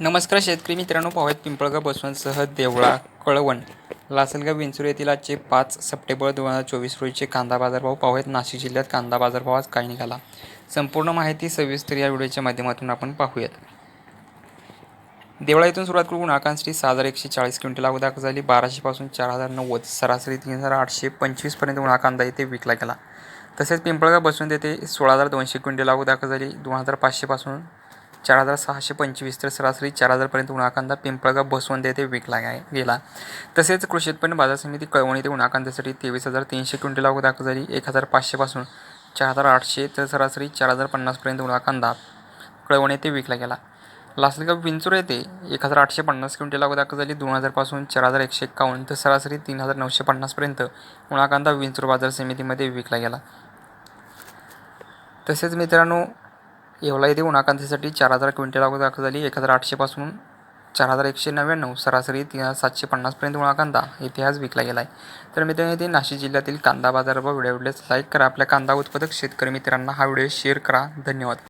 नमस्कार शेतकरी मित्रांनो पाहूयात पिंपळगाव बसवंतसह देवळा कळवण लासलगाव विंचूर येथील आजचे पाच सप्टेंबर दोन हजार चोवीस रोजीचे कांदा बाजारभाव. पाहूयात नाशिक जिल्ह्यात कांदा बाजारभाव आज काय निघाला. संपूर्ण माहिती सविस्तर या व्हिडिओच्या माध्यमातून आपण पाहूयात. देवळा येथून सुरुवात करून आकांक्षी सहा हजार एकशे चाळीस क्विंटल अगोदर दाखल झाली. बाराशेपासून चार हजार नव्वद सरासरी तीन हजार आठशे पंचवीसपर्यंत उन्हा कांदा येथे विकला गेला. तसेच पिंपळगाव बसून येथे सोळा हजार दोनशे क्विंटल अगोदर दाखल झाली. दोन हजार पाचशेपासून चार हजार सहाशे पंचवीस तर सरासरी चार हजारपर्यंत उन्हा कांदा पिंपळगाव बसवंत येथे विकला गे- गेला. तसेच कृषी उत्पन्न बाजार समिती कळवण येथे उन्हा कांद्यासाठी तेवीस हजार तीनशे क्विंटल अगोदर दाखल झाली एक हजार पाचशेपासून चार हजार आठशे तर सरासरी चार हजार पन्नासपर्यंत उन्हा कांदा कळवण येथे विकला गेला. लासलगाव विंचूर येथे एक हजार आठशे पन्नास क्विंटल अगोदर दाखल झाली दोन हजारपासून चार हजार एकशे एक्कावन्न तर सरासरी तीन हजार नऊशे पन्नासपर्यंत उन्हा कांदा विंचूर बाजार समितीमध्ये विकला गेला. तसेच मित्रांनो येवला येथे उन्हाकांतीसाठी चार हजार क्विंटल अगोदर दाखल झाली. एक हजार आठशेपासून चार हजार एकशे नव्याण्णव सरासरी तीन हजार सातशे पन्नासपर्यंत उन्हा कांदा येथे आज विकला गेला आहे तर मित्रांनो येथे नाशिक जिल्ह्यातील कांदा बाजारभाव व्हिडिओ व्हिडिओस लाईक करा. आपल्या कांदा उत्पादक शेतकरी मित्रांना हा व्हिडिओ शेअर करा. धन्यवाद.